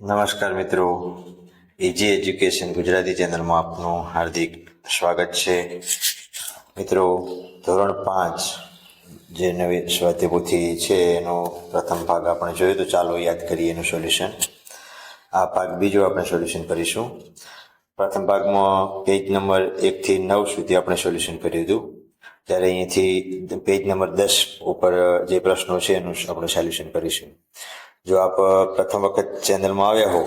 નમસ્કાર મિત્રો. એજી એજ્યુકેશન ગુજરાતી ચેનલમાં આપનું હાર્દિક સ્વાગત છે. મિત્રો, ધોરણ પાંચ જે નવી સ્વાધ્યાયપોથી છે, એનો પ્રથમ ભાગ આપણે જોયો તો ચાલો યાદ કરીએ એનું સોલ્યુશન. આ ભાગ બીજો આપણે સોલ્યુશન કરીશું. પ્રથમ ભાગમાં પેજ નંબર એકથી નવ સુધી આપણે સોલ્યુશન કર્યું હતું. ત્યારે અહીંયાથી પેજ નંબર દસ ઉપર જે પ્રશ્નો છે, એનું આપણે સોલ્યુશન કરીશું. જો આપ પ્રથમ વખત ચેનલમાં આવ્યા હો,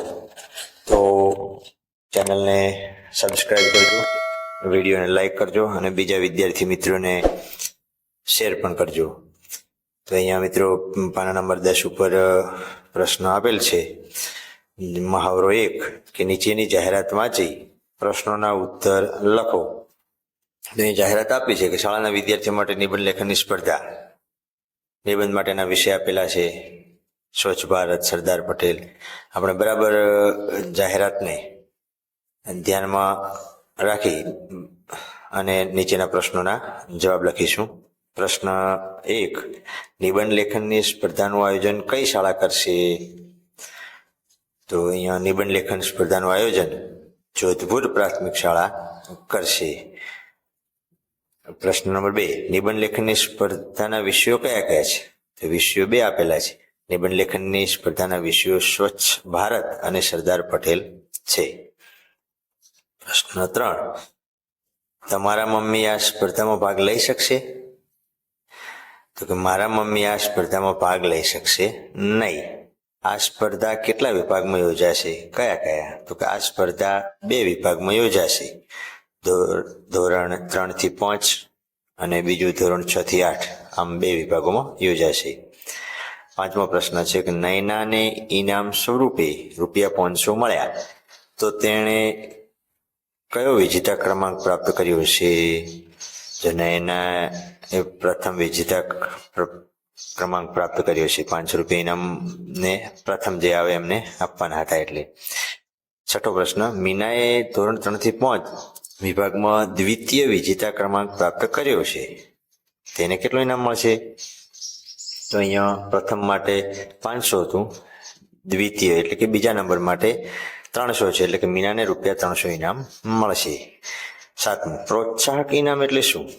તો ચેનલને સબસ્ક્રાઈબ કરજો, વિડીયોને લાઈક કરજો અને બીજા વિદ્યાર્થી મિત્રોને શેર પણ કરજો. તો અહીંયા મિત્રો, પાના નંબર દસ ઉપર પ્રશ્ન આપેલ છે. મહાવરો એક કે નીચેની જાહેરાત વાંચી, પ્રશ્નોના ઉત્તર લખો. જાહેરાત આપી છે કે શાળાના વિદ્યાર્થીઓ માટે નિબંધ લેખનની સ્પર્ધા નિબંધ માટેના વિષય આપેલા છે. સ્વચ્છ ભારત, સરદાર પટેલ. આપણે બરાબર જાહેરાતને ધ્યાનમાં રાખી અને નીચેના પ્રશ્નોના જવાબ લખીશું. પ્રશ્ન એક, નિબંધ લેખનની સ્પર્ધાનું આયોજન કઈ શાળા કરશે? તો અહીંયા નિબંધ લેખન સ્પર્ધાનું આયોજન જોધપુર પ્રાથમિક શાળા કરશે. પ્રશ્ન નંબર બે, નિબંધ લેખનની સ્પર્ધાના વિષયો કયા કયા છે? તો વિષયો બે આપેલા છે. નિબંધ લેખનની સ્પર્ધાના વિષયો સ્વચ્છ ભારત અને સરદાર પટેલ છે. પ્રશ્ન ત્રણ, તમારા મમ્મી આ સ્પર્ધામાં ભાગ લઈ શકશે? તો કે મારા મમ્મી આ સ્પર્ધામાં ભાગ લઈ શકશે નહીં. આ સ્પર્ધા કેટલા વિભાગમાં યોજાશે? કયા કયા? તો કે આ સ્પર્ધા બે વિભાગમાં યોજાશે. ધોરણ ત્રણથી પાંચ અને બીજું ધોરણ છ થી આઠ. આમ બે વિભાગોમાં યોજાશે. પાંચમો પ્રશ્ન છે કે નયનાને ઇનામ સ્વરૂપે રૂપિયા પાંચસો મળ્યા. તો તેણે કયો વિજેતા ક્રમાંક પ્રાપ્ત કર્યો છે જો નયના એ પ્રથમ વિજેતા ક્રમાંક પ્રાપ્ત કર્યો છે પાંચસો રૂપિયા ઇનામને પ્રથમ જે આવે એમને આપવાના હતા એટલે. છઠ્ઠો પ્રશ્ન, મીનાએ ધોરણ ત્રણથી પાંચ વિભાગમાં દ્વિતીય વિજેતા ક્રમાંક પ્રાપ્ત કર્યો છે. તેને કેટલો ઇનામ મળશે? તો અહીંયા પ્રથમ માટે પાંચસો હતું. દ્વિતીય એટલે કે બીજા નંબર માટે ત્રણસો છે. એટલે કે મીનાને રૂપિયા ત્રણસો ઇનામ મળશે. સાતમું, પ્રોત્સાહક ઇનામ એટલે શું?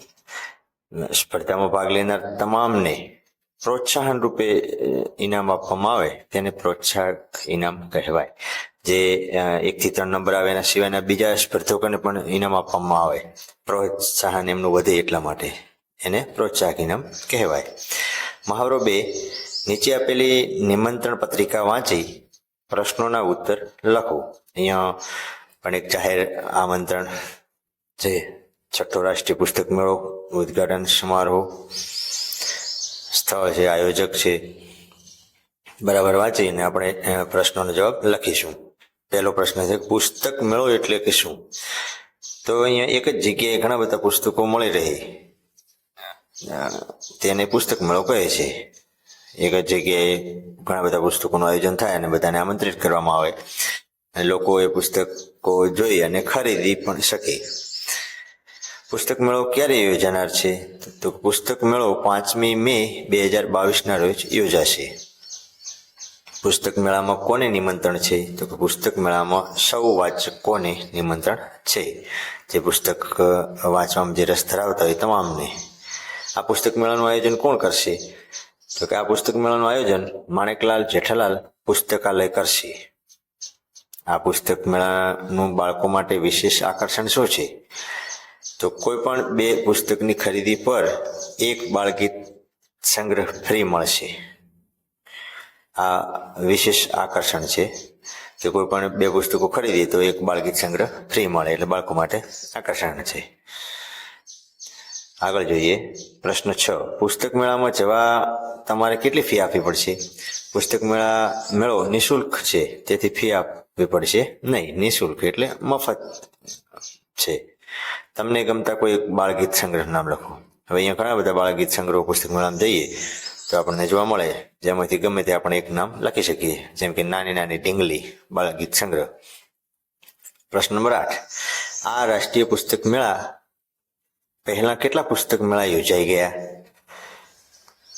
સ્પર્ધામાં ભાગ લેનાર તમામને પ્રોત્સાહન રૂપે ઇનામ આપવામાં આવે. તેને પ્રોત્સાહક ઇનામ કહેવાય. જે એકથી ત્રણ નંબર આવે એના સિવાયના બીજા સ્પર્ધકોને પણ ઇનામ આપવામાં આવે. પ્રોત્સાહન એમનું વધે એટલા માટે એને પ્રોત્સાહક ઇનામ કહેવાય. મહાવરો બે, નીચે આપેલી નિમંત્રણ પત્રિકા વાંચી પ્રશ્નોના ઉત્તર લખો. અહીંયા પણ એક જાહેર આમંત્રણ છે. છઠ્ઠો રાષ્ટ્રીય પુસ્તક મેળો, ઉદ્ઘાટન સમારોહ, સ્થળ છે, આયોજક છે. બરાબર વાંચીને આપણે પ્રશ્નોનો જવાબ લખીશું. પહેલો પ્રશ્ન છે, પુસ્તક મેળો એટલે કે શું? તો અહીંયા એક જ જગ્યાએ ઘણા બધા પુસ્તકો મળી રહે. તેને પુસ્તક મેળો કહે છે. એક જ જગ્યાએ ઘણા બધા પુસ્તકોનું આયોજન થાય અને બધાને આમંત્રિત કરવામાં આવે. અને લોકો એ પુસ્તકો જોઈ અને ખરીદી પણ શકે. પુસ્તક મેળો ક્યારે યોજાનાર છે? તો પુસ્તક મેળો પાંચમી મે બે હજાર બાવીસના રોજ યોજાશે. પુસ્તક મેળામાં કોને નિમંત્રણ છે? તો કે પુસ્તક મેળામાં સૌ વાચકોને નિમંત્રણ છે? જે પુસ્તક વાંચવામાં જે રસ ધરાવતા હોય તમામને. આ પુસ્તક મેળાનું આયોજન કોણ કરશે? તો કે આ પુસ્તક મેળાનું આયોજન માણેકલાલ જેઠાલાલ પુસ્તકાલય કરશે. આ પુસ્તક મેળાનું બાળકો માટે વિશેષ આકર્ષણ શું છે? તો કોઈ પણ બે પુસ્તકની ખરીદી પર એક બાળગીત સંગ્રહ ફ્રી મળશે. આ વિશેષ આકર્ષણ છે કે કોઈ પણ બે પુસ્તકો ખરીદીએ તો એક બાળગીત સંગ્રહ ફ્રી મળે એટલે બાળકો માટે આકર્ષણ છે. આગળ જોઈએ પ્રશ્ન છ. પુસ્તક મેળામાં જવા તમારે કેટલી ફી આપવી પડશે? પુસ્તક મેળા મેળો નિઃશુલ્ક છે, તેથી ફી આપવી પડશે નહીં, નિશુલ્ક એટલે મફત છે. તમને ગમતા કોઈ બાળગીત સંગ્રહ નામ લખો. હવે અહીંયા ઘણા બધા બાળગીત સંગ્રહ પુસ્તક મેળામાં જઈએ તો આપણને જોવા મળે. જેમાંથી ગમે તે આપણે એક નામ લખી શકીએ. જેમ કે નાની નાની ઢીંગલી, બાળગીત સંગ્રહ. પ્રશ્ન નંબર આઠ. આ રાષ્ટ્રીય પુસ્તક મેળા પહેલા કેટલા પુસ્તક મેળા યોજાઈ ગયા?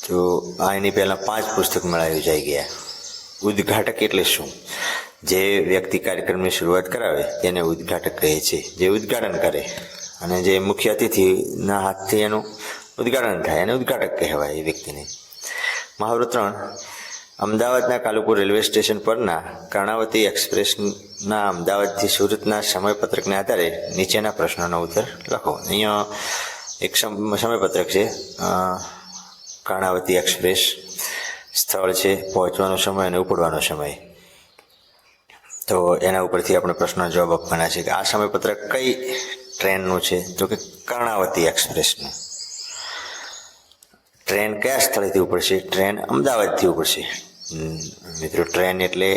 તો આ એની પહેલા પાંચ પુસ્તક મેળા યોજાઈ ગયા. ઉદ્ઘાટક એટલે શું? જે વ્યક્તિ કાર્યક્રમની શરૂઆત કરાવે તેને ઉદ્ઘાટક કહે છે. જે ઉદ્ઘાટન કરે અને જે મુખ્ય અતિથિના હાથથી એનું ઉદ્ઘાટન થાય, એને ઉદ્ઘાટક કહેવાય એ વ્યક્તિને. મહાવરો ત્રણ. અમદાવાદના કાલુપુર રેલવે સ્ટેશન પરના કર્ણાવતી એક્સપ્રેસના અમદાવાદથી સુરતના સમયપત્રકને આધારે નીચેના પ્રશ્નોનો ઉત્તર લખો. અહીંયા એક સમ- સમયપત્રક છે. કર્ણાવતી એક્સપ્રેસ સ્થળ છે. પહોંચવાનો સમય અને ઉપડવાનો સમય. તો એના ઉપરથી આપણે પ્રશ્નનો જવાબ આપવાના છે કે આ સમયપત્રક કઈ ટ્રેનનું છે? તો કે કર્ણાવતી એક્સપ્રેસનું. ટ્રેન કયા સ્થળેથી ઉપડશે ટ્રેન અમદાવાદથી ઉપડશે મિત્રો, ટ્રેન એટલે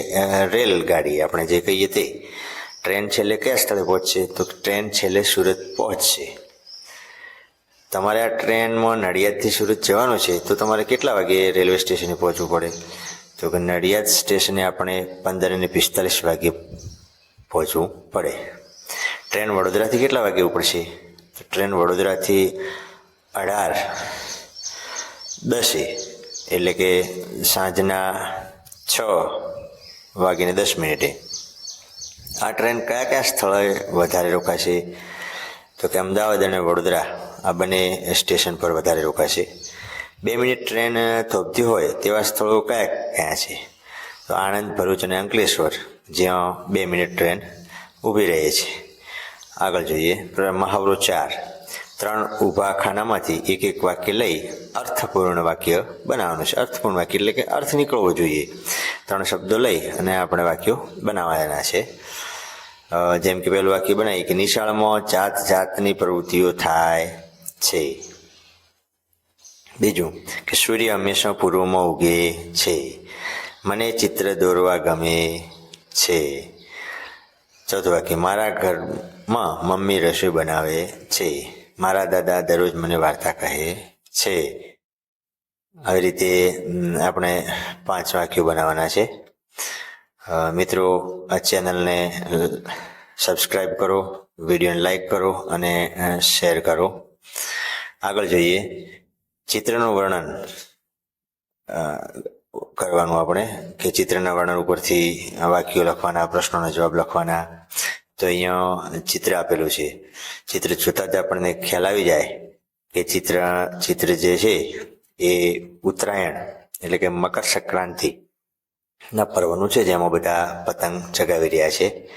રેલગાડી, આપણે જે કહીએ તે. ટ્રેન છેલ્લે કયા સ્થળે પહોંચશે? તો ટ્રેન છેલ્લે સુરત પહોંચશે. તમારે આ ટ્રેનમાં નડિયાદથી સુરત જવાનું છે, તો તમારે કેટલા વાગે રેલવે સ્ટેશને પહોંચવું પડે? તો કે નડિયાદ સ્ટેશને આપણે પંદર અને પિસ્તાલીસ વાગે પહોંચવું પડે. ટ્રેન વડોદરાથી કેટલા વાગે ઉપડશે તો ટ્રેન વડોદરાથી અઢાર. દસે એટલે કે સાંજના છ વાગીને દસ મિનિટે. આ ટ્રેન કયા કયા સ્થળોએ વધારે રોકાશે? તો કે અમદાવાદ અને વડોદરા આ બંને સ્ટેશન પર વધારે રોકાશે. બે મિનિટ ટ્રેન થોભતી હોય તેવા સ્થળો કયા કયા છે? તો આણંદ, ભરૂચ અને અંકલેશ્વર, જ્યાં બે મિનિટ ટ્રેન ઊભી રહે છે. આગળ જોઈએ. મહાવરો ચાર. ત્રણ ઊભા ખાનામાંથી એક એક વાક્ય લઈ અર્થપૂર્ણ વાક્ય બનાવવાનું છે. અર્થપૂર્ણ વાક્ય એટલે કે અર્થ નીકળવો જોઈએ. ત્રણ શબ્દો લઈ અને આપણે વાક્યો બનાવવાના છે. જેમ કે પહેલું વાક્ય બનાવીએ કે નિશાળમાં જાત જાતની પ્રવૃત્તિઓ થાય છે. બીજું કે સૂર્ય હંમેશા પૂર્વમાં ઉગે છે. મને ચિત્ર દોરવા ગમે છે. ચોથું વાક્ય, મારા ઘરમાં મમ્મી રસોઈ બનાવે છે. મારા દાદા દરરોજ મને વાર્તા કહે છે. આવી રીતે આપણે પાંચ વાક્યો બનાવવાના છે. મિત્રો, આ ચેનલને સબસ્ક્રાઈબ કરો, વિડીયોને લાઈક કરો અને શેર કરો. આગળ જોઈએ. ચિત્રનું વર્ણન કરવાનું આપણે, કે ચિત્રના વર્ણન ઉપરથી વાક્યો લખવાના, પ્રશ્નોના જવાબ લખવાના તો અહીંયા ચિત્ર આપેલું છે. ચિત્ર જોતા જ આપણને ખ્યાલ આવી જાય કે ચિત્ર ચિત્ર જે છે એ ઉત્તરાયણ એટલે કે મકર સંક્રાંતિ ના પર્વનું છે જેમાં બધા પતંગ ચગાવી રહ્યા છે.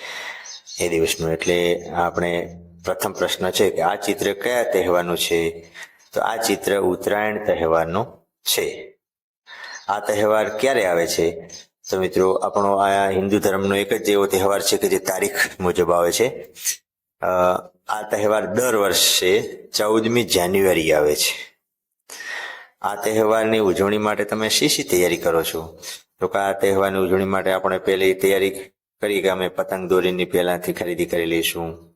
એ દિવસનું એટલે આપણે પ્રથમ પ્રશ્ન છે કે આ ચિત્ર કયા તહેવારનું છે? તો આ ચિત્ર ઉત્તરાયણ તહેવારનું છે. આ તહેવાર ક્યારે આવે છે? તો મિત્રો, આપણો આ હિન્દુ ધર્મનો એક જ એવો તહેવાર છે કે જે તારીખ મુજબ આવે છે. આ તહેવાર દર વર્ષે ચૌદમી જાન્યુઆરી આવે છે. આ તહેવારની ઉજવણી માટે તમે શી શી તૈયારી કરો છો? તો કે આ તહેવારની ઉજવણી માટે આપણે પહેલી તૈયારી કરી કે અમે પતંગ દોરીની પહેલાથી ખરીદી કરી લઈશું.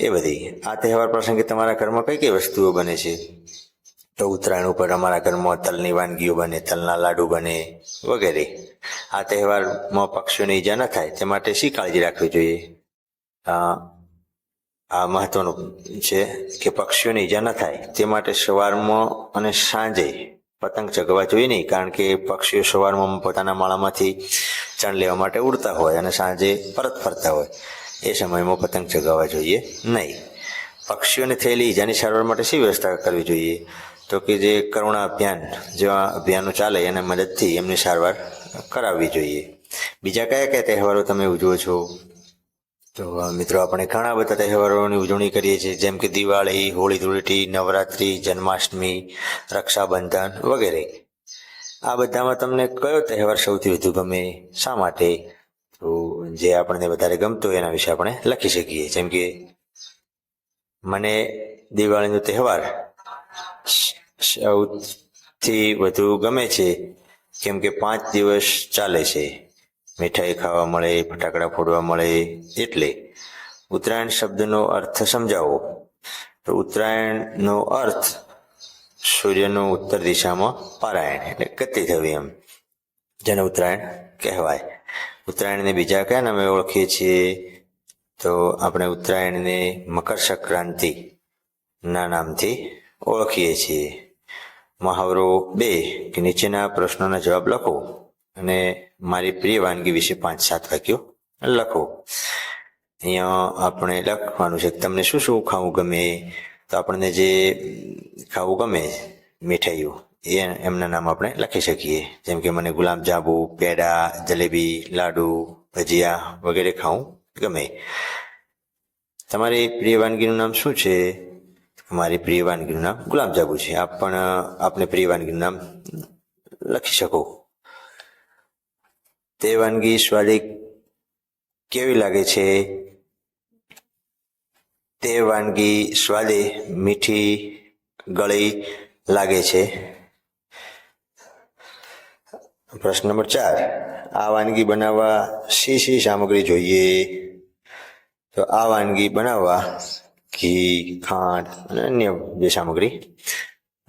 એ બધી. આ તહેવાર પ્રસંગે તમારા ઘરમાં કઈ કઈ વસ્તુઓ બને છે? તો ઉત્તરાયણ ઉપર અમારા ઘરમાં તલની વાનગીઓ બને, તલના લાડુ બને વગેરે. આ તહેવારમાં પક્ષીઓને ઈજા ન થાય, તે માટે શી કાળજી રાખવી જોઈએ? આ મહત્વનું છે કે પક્ષીઓને ઈજા ન થાય, તે માટે સવારમાં અને સાંજે પતંગ ચગવા જોઈએ નહીં, કારણ કે પક્ષીઓ સવારમાં પોતાના માળામાંથી ચણ લેવા માટે ઉડતા હોય અને સાંજે પરત ફરતા હોય. એ સમયમાં પતંગ ચગાવવા જોઈએ નહીં. પક્ષીઓને થયેલી ઈજાની સારવાર માટે શી વ્યવસ્થા કરવી જોઈએ? તો કે જે કરુણા અભિયાન જેવા અભિયાનો ચાલે એના મદદથી એમની સારવાર કરાવવી જોઈએ. બીજા કયા કયા તહેવારો તમે ઉજવો છો? તો મિત્રો આપણે ઘણા બધા તહેવારોની ઉજવણી કરીએ છીએ, જેમ કે દિવાળી, હોળી ધૂળેટી, નવરાત્રિ, જન્માષ્ટમી, રક્ષાબંધન વગેરે. આ બધામાં તમને કયો તહેવાર સૌથી વધુ ગમે, શા માટે? તો જે આપણને વધારે ગમતો એના વિશે આપણે લખી શકીએ. જેમ કે, મને દિવાળીનો તહેવાર સૌથી વધુ ગમે છે. કેમ કે પાંચ દિવસ ચાલે છે. મીઠાઈ ખાવા મળે, ફટાકડા ફોડવા મળે, એટલે ઉત્તરાયણ શબ્દનો અર્થ સમજાવો. તો ઉત્તરાયણનો અર્થ સૂર્યનું ઉત્તર દિશામાં પારાયણ એટલે ગતિ થવી એમ. જેને ઉત્તરાયણ કહેવાય. ઉત્તરાયણને બીજા કયા નામે ઓળખીએ છીએ? તો આપણે ઉત્તરાયણને મકર સંક્રાંતિના નામથી ઓળખીએ છીએ. મહાવરો બે, કે નીચેના પ્રશ્નોના જવાબ લખો અને મારી પ્રિય વાનગી વિશે પાંચ સાત વાક્યો લખો. અહીંયા આપણે લખવાનું છે તમને શું શું ખાવું ગમે? તો આપણને જે ખાવું ગમે, મીઠાઈઓ, એ એમના નામ આપણે લખી શકીએ. જેમ કે મને ગુલાબજાંબુ પેડા, જલેબી, લાડુ, ભજીયા વગેરે ખાવું ગમે. તમારી પ્રિય વાનગીનું નામ શું છે? મારી પ્રિય વાનગીનું નામ ગુલાબજાંબુ છે. આપ પણ આપને પ્રિય વાનગીનું નામ લખી શકો. તે વાનગી સ્વાદિક કેવી લાગે છે? તે વાનગી સ્વાદે મીઠી ગળી લાગે છે? પ્રશ્ન નંબર ચાર. આ વાનગી બનાવવા શી શી સામગ્રી જોઈએ? તો આ વાનગી બનાવવા ઘી, ખાંડ અને અન્ય જે સામગ્રી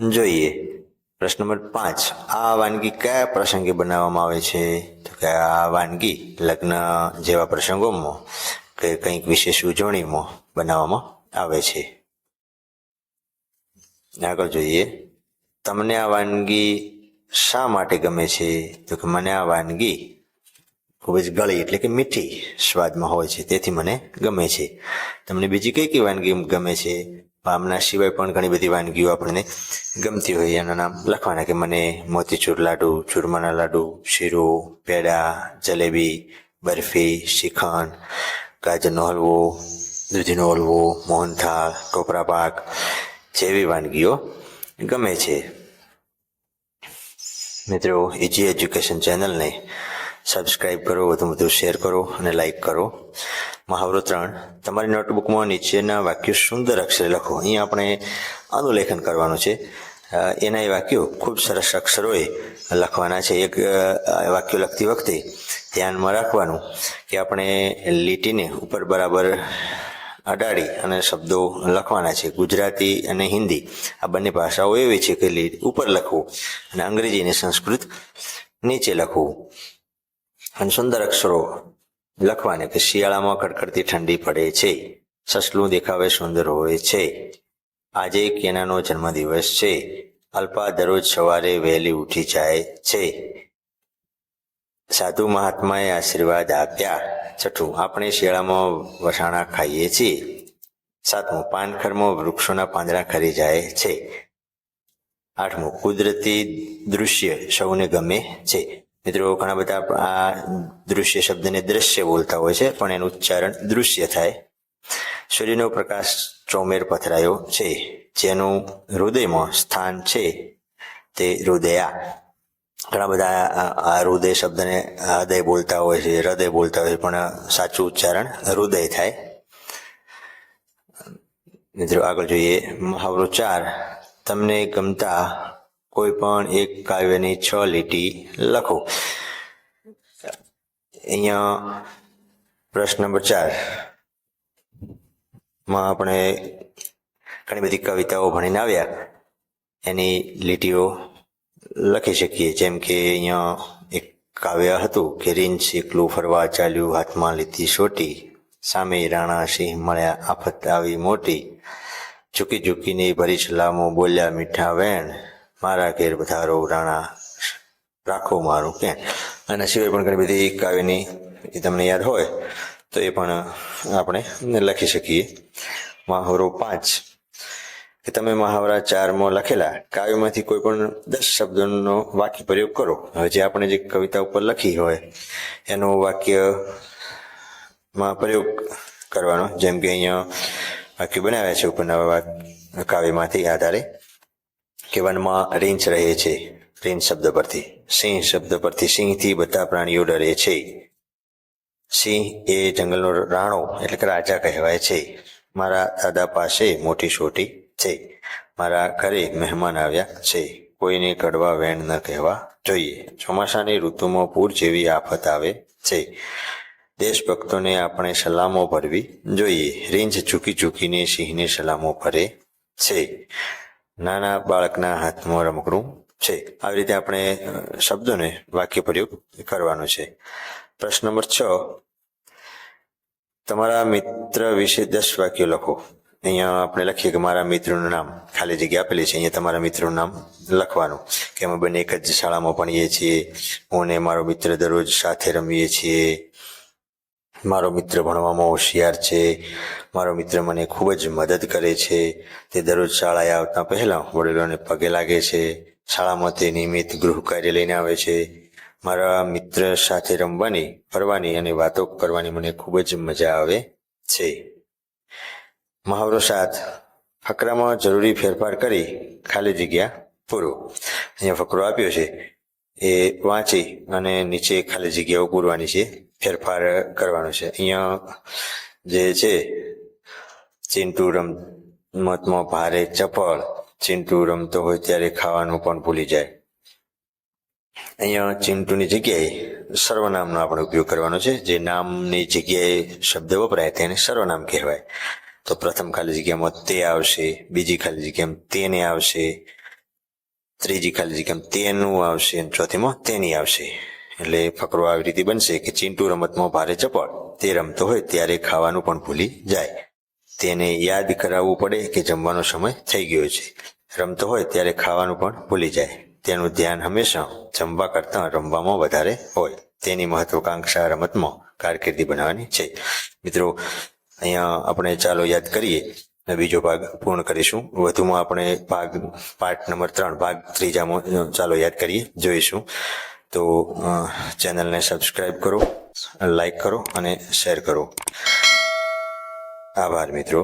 જોઈએ. પ્રશ્ન નંબર પાંચ. આ વાનગી કયા પ્રસંગે બનાવવામાં આવે છે? તો કે આ વાનગી લગ્ન જેવા પ્રસંગોમાં કે કંઈક વિશેષ ઉજવણીમાં બનાવવામાં આવે છે. આગળ જોઈએ. તમને આ વાનગી શા માટે ગમે છે? તો કે મને આ વાનગી ખૂબ જ ગળી એટલે કે મીઠી સ્વાદમાં હોય છે. તેથી મને ગમે છે. તમને બીજી કઈ કઈ વાનગી ગમે છે? પામના સિવાય પણ ઘણી બધી વાનગીઓ આપણને ગમતી હોય. એના નામ લખવાના કે મને મોતીચૂર લાડુ, ચૂરમાના લાડુ, શીરો, પેડા, જલેબી, બરફી, શ્રીખંડ, ગાજરનો હલવો, દૂધીનો હલવો, મોહનથાળ ટોપરા પાક જેવી વાનગીઓ ગમે છે. મિત્રો ઇજી એજ્યુકેશન ચેનલને સબસ્ક્રાઇબ કરો વધુ વધુ શેર કરો અને લાઈક કરો. મહાવરો ત્રણ. તમારી નોટબુકમાં નીચેના વાક્યો સુંદર અક્ષરે લખો. અહીં આપણે અનુલેખન કરવાનું છે. એના એ વાક્યો ખૂબ સરસ અક્ષરોએ લખવાના છે. એક વાક્યો લખતી વખતે ધ્યાનમાં રાખવાનું કે આપણે લીટીને ઉપર બરાબર અડાડી અને શબ્દો લખવાના છે. ગુજરાતી અને હિન્દી. આ બંને ભાષાઓ એવી છે કે ઉપર લખવું અને અંગ્રેજી અને સંસ્કૃત નીચે લખવું. અને સુંદર અક્ષરો લખવાને કે શિયાળામાં કડકડતી ઠંડી પડે છે, સસલું દેખાવે સુંદર હોય છે. આજે કેનાનો જન્મદિવસ છે, અલ્પા દરરોજ સવારે વહેલી ઉઠી જાય છે. સાધુ મહાત્માએ આશીર્વાદ આપ્યા, છઠ્ઠું, આપણે શિયાળામાં વસાણા ખાઈએ છીએ. સાતમું, પાનખરમાં વૃક્ષોના પાંદડા ખરી જાય છે. આઠમું, કુદરતી દૃશ્ય સૌને ગમે છે. મિત્રો, ઘણા બધા આ દૃશ્ય શબ્દને દ્રશ્ય બોલતા હોય છે, પણ એનું ઉચ્ચારણ દૃશ્ય થાય. સૂર્યનો પ્રકાશ ચોમેર પથરાયો છે, જેનું હૃદયમાં સ્થાન છે, તે હૃદયા. ઘણા બધા આ- હૃદય શબ્દને હૃદય બોલતા હોય છે, હૃદય બોલતા હોય છે, પણ સાચું ઉચ્ચારણ હૃદય થાય. મિત્રો, આગળ જોઈએ મહાવરો ચાર. તમને ગમતા કોઈ પણ એક કાવ્યની છ લીટી લખો. અહીંયા પ્રશ્ન નંબર ચાર. માં આપણે ઘણી બધી કવિતાઓ ભણીને આવ્યા. એની લીટીઓ લખી શકીએ. જેમ કે અહીંયા એક કાવ્ય હતું કે રીંછ એકલું ફરવા ચાલ્યું, હાથમાં લીધી સોટી. સામે રાણા સિંહ મળ્યા, આફત આવી મોટી. ઝૂકી ઝૂકીને ભરી સલામો બોલ્યા મીઠા વેણ. મારા ઘેર વધારો રાણા રાખો મારું કે આના સિવાય પણ ઘણી બધી કાવ્યની એ તમને યાદ હોય, તો એ પણ આપણે લખી શકીએ. મહાવરો પાંચ. કે તમે મહાવરા ચારમાં લખેલા, કાવ્યમાંથી કોઈ પણ દસ શબ્દોનો વાક્ય પ્રયોગ કરો. હવે જે આપણે જે કવિતા ઉપર લખી હોય, એનું વાક્યમાં પ્રયોગ કરવાનો, જેમ કે અહીંયા વાક્ય બનાવ્યા છે ઉપરના કાવ્યમાંથી આધારે. કે વનમાં રીંછ રહે છે. રીંછ શબ્દ પરથી. સિંહ શબ્દ પરથી સિંહથી બધા પ્રાણીઓ ડરે છે. સિંહ એ જંગલનો રાણો એટલે કે રાજા કહેવાય છે. મારા દાદા પાસે મોટી સોટી છે. મારા ઘરે મહેમાન આવ્યા છે. કોઈને કડવા વેણ ન કહેવા જોઈએ. ચોમાસાની ઋતુમાં પૂર જેવી આફત આવે છે. દેશભક્તોને આપણે સલામો ભરવી જોઈએ. રીંછ ઝૂકી ઝૂકીને સિંહને સલામો ભરે છે. નાના બાળકના હાથમાં રમકડું છે. આવી રીતે આપણે શબ્દોને વાક્ય પ્રયોગ કરવાનો છે. પ્રશ્ન નંબર છ. તમારા મિત્ર વિશે દસ વાક્યો લખો. અહીંયા આપણે લખીએ કે મારા મિત્રનું નામ ખાલી જગ્યા આપેલી છે. અહીંયા તમારા મિત્રનું નામ લખવાનું. કે અમે બંને એક જ શાળામાં ભણીએ છીએ. હું અને મારો મિત્ર દરરોજ સાથે રમીએ છીએ. મારો મિત્ર ભણવામાં હોશિયાર છે. મારો મિત્ર મને ખૂબ જ મદદ કરે છે. તે દરરોજ શાળાએ આવતા પહેલાં વડીલોને પગે લાગે છે. શાળામાં તે નિયમિત ગૃહ કાર્ય લઈને આવે છે. મારા મિત્ર સાથે રમવાની, ફરવાની અને વાતો કરવાની મને ખૂબ જ મજા આવે છે. મહાવરો સાત, ફકરામાં જરૂરી ફેરફાર કરી ખાલી જગ્યા પૂરો. અહીંયા ફકરો આપ્યો છે. એ વાંચી અને નીચે ખાલી જગ્યાઓ પૂરવાની છે. ફેરફાર કરવાનો છે. અહીંયા જે છે ચિંટુ રમતમાં ભારે ચપળ. ચિંટુ રમતો હોય ત્યારે ખાવાનું પણ ભૂલી જાય. અહીંયા ચિંટુની જગ્યાએ સર્વનામનો આપણે ઉપયોગ કરવાનો છે. જે નામની જગ્યાએ શબ્દ વપરાય તેને સર્વનામ કહેવાય. તો પ્રથમ ખાલી જગ્યામાં તે આવશે, બીજી ખાલી જગ્યામાં તેને આવશે, ત્રીજી ખાલી જગ્યામાં તેનું આવશે અને ચોથીમાં તેની આવશે. એટલે ફકરો આવી રીતે બનશે કે ચિંટુ રમતમાં ભારે ચપળ, તે રમતો હોય ત્યારે ખાવાનું પણ ભૂલી જાય. તેને યાદ કરાવવું પડે કે જમવાનો સમય થઈ ગયો છે. રમતો હોય ત્યારે ખાવાનું પણ ભૂલી જાય. તેનું ધ્યાન હંમેશા જમવા કરતાં રમવામાં વધારે હોય. તેની મહત્વકાંક્ષા રમતમાં કારકિર્દી બનાવવાની છે. મિત્રો, અહીંયા આપણે ચાલો યાદ કરીએ. બીજો ભાગ પૂર્ણ કરીશું. વધુમાં આપણે ભાગ પાર્ટ નંબર ત્રણ, ભાગ ત્રીજામાં ચાલો યાદ કરીએ. જોઈશું. તો ચેનલને સબસ્ક્રાઈબ કરો લાઈક કરો અને શેર કરો. આભાર મિત્રો.